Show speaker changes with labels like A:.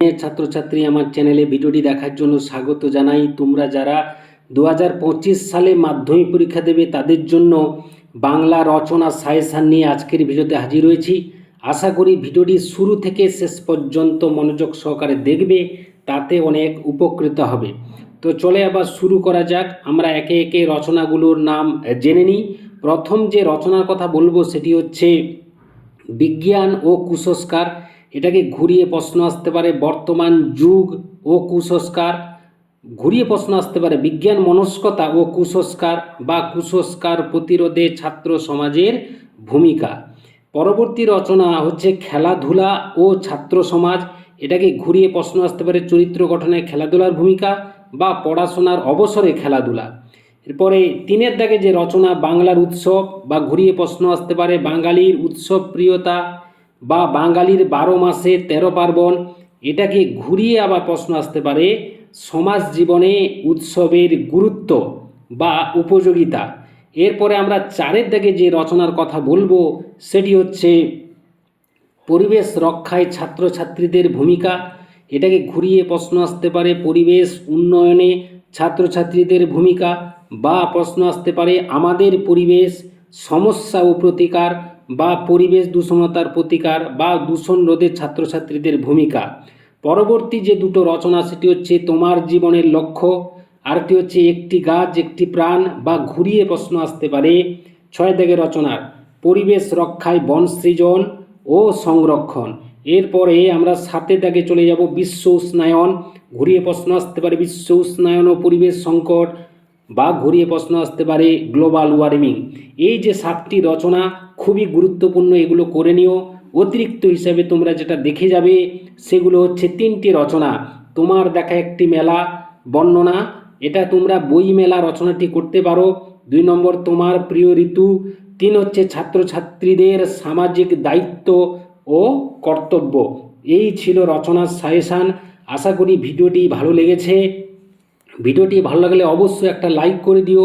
A: ছাত্রছাত্রী আমার চ্যানেলে ভিডিওটি দেখার জন্য স্বাগত জানাই। তোমরা যারা দু হাজার পঁচিশ সালে মাধ্যমিক পরীক্ষা দেবে, তাদের জন্য বাংলা রচনা সাজেশান নিয়ে আজকের ভিডিওতে হাজির হয়েছি। আশা করি ভিডিওটি শুরু থেকে শেষ পর্যন্ত মনোযোগ সহকারে দেখবে, তাতে অনেক উপকৃত হবে। তো চলে আবার শুরু করা যাক। আমরা একে একে রচনাগুলোর নাম জেনে নিই। প্রথম যে রচনার কথা বলব, সেটি হচ্ছে বিজ্ঞান ও কুসংস্কার। এটাকে ঘুরিয়ে প্রশ্ন আসতে পারে বর্তমান যুগ ও কুসংস্কার। ঘুরিয়ে প্রশ্ন আসতে পারে বিজ্ঞান মনস্কতা ও কুসংস্কার বা কুসংস্কার প্রতিরোধে ছাত্র সমাজের ভূমিকা। পরবর্তী রচনা হচ্ছে খেলাধুলা ও ছাত্র সমাজ। এটাকে ঘুরিয়ে প্রশ্ন আসতে পারে চরিত্র গঠনে খেলাধুলার ভূমিকা বা পড়াশোনার অবসরে খেলাধুলা। এরপরে তিনের দাগে যে রচনা বাংলার উৎসব বা ঘুরিয়ে প্রশ্ন আসতে পারে বাঙালির উৎসব প্রিয়তা বা বাঙালির বারো মাসে তেরো পার্বণ, এটাকে ঘুরিয়ে আবার প্রশ্ন আসতে পারে, সমাজ জীবনে উৎসবের গুরুত্ব বা উপযোগিতা। এরপরে আমরা চারের দাগে যে রচনার কথা বলব, সেটি হচ্ছে পরিবেশ রক্ষায় ছাত্রছাত্রীদের ভূমিকা। এটাকে ঘুরিয়ে প্রশ্ন আসতে পারে পরিবেশ উন্নয়নে ছাত্রছাত্রীদের ভূমিকা বা প্রশ্ন আসতে পারে আমাদের পরিবেশ, সমস্যা ও প্রতিকার বা পরিবেশ দূষণতার প্রতিকার বা দূষণ রোধে ছাত্রছাত্রীদের ভূমিকা। পরবর্তী যে দুটো রচনা, সেটি হচ্ছে তোমার জীবনের লক্ষ্য, আরেকটি হচ্ছে একটি গাছ, একটি প্রাণ বা ঘুরিয়ে প্রশ্ন আসতে পারে ছয় দাগে রচনার। পরিবেশ রক্ষায় বন সৃজন ও সংরক্ষণ। এরপরে আমরা সাতে দাগে চলে যাব বিশ্ব উষ্ণায়ন। ঘুরিয়ে প্রশ্ন আসতে পারে বিশ্ব উষ্ণায়ন ও পরিবেশ সংকট বা ঘুরিয়ে প্রশ্ন আসতে পারে গ্লোবাল ওয়ার্মিং। এই যে সাতটি রচনা খুবই গুরুত্বপূর্ণ এগুলো করে নিও। অতিরিক্ত হিসাবে তোমরা যেটা দেখে যাবে, সেগুলো হচ্ছে তিনটি রচনা। তোমার দেখা একটি মেলা, বর্ণনা। এটা তোমরা বই মেলা রচনাটি করতে পারো। দুই নম্বর, তোমার প্রিয় ঋতু। তিন হচ্ছে ছাত্রছাত্রীদের সামাজিক দায়িত্ব ও কর্তব্য। এই ছিল রচনার সাজেশান। আশা করি ভিডিওটি ভালো লেগেছে। ভিডিওটি ভালো লাগলে অবশ্যই একটা লাইক করে দিও।